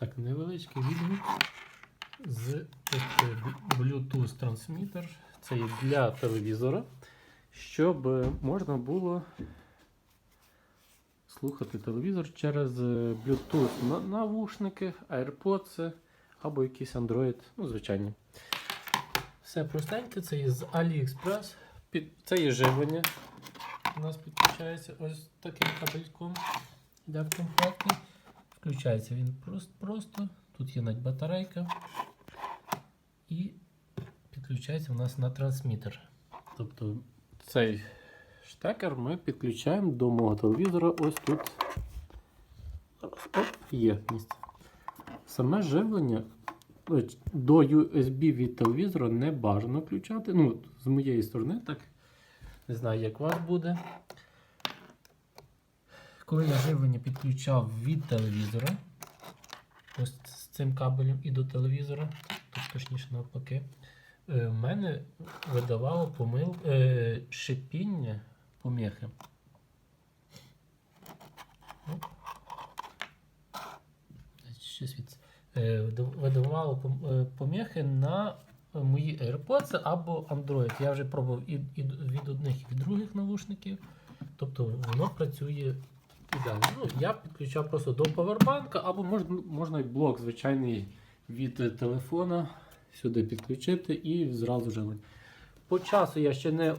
Так, невеличкий відгук з Bluetooth трансмітер. Це є для телевізора, щоб можна було слухати телевізор через Bluetooth на- навушники, AirPods або якийсь Android, ну, звичайні. Все простеньке, це є з AliExpress. Під, це є живлення. У нас підключається ось таким кабельком. Йде в. Включається він просто, просто. Тут є навіть батарейка. І підключається у нас на трансмітер. Тобто цей штекер ми підключаємо до мого телевізора ось тут. Оп, є місце. Саме живлення е, до USB від телевізора не бажано включати. Ну, з моєї сторони, так. Не знаю, як у вас буде. Коли я живлення підключав від телевізора, ось з цим кабелем і до телевізора, тут точніше навпаки, е, в мене видавало помил, е, шипіння поміхи. Е, Видавало поміхи на мої AirPods або Android. Я вже пробував і від одних, і від других навушників. Тобто воно працює ідеально. Ну, я підключав просто до повербанка, або можна, можна блок звичайний від е, телефона сюди підключити і зразу живлення. По часу я ще не.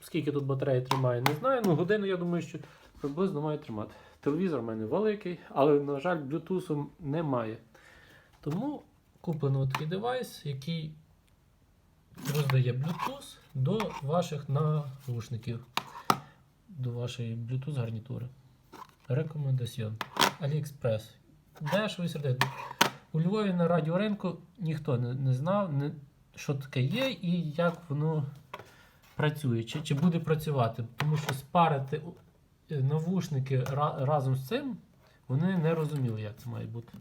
Скільки тут батареї тримає, не знаю. Ну, годину, я думаю, що приблизно має тримати. Телевізор в мене великий, але, на жаль, Bluetooth немає. Тому куплено такий девайс, який роздає Bluetooth до ваших навушників, до вашої Bluetooth гарнітури. Рекомендаціон. AliExpress. Дешевий сердито. У Львові на радіоринку ніхто не, не знав, не, що таке є і як воно працює, чи, чи буде працювати. Тому що спарити е, навушники ра- разом з цим вони не розуміли, як це має бути.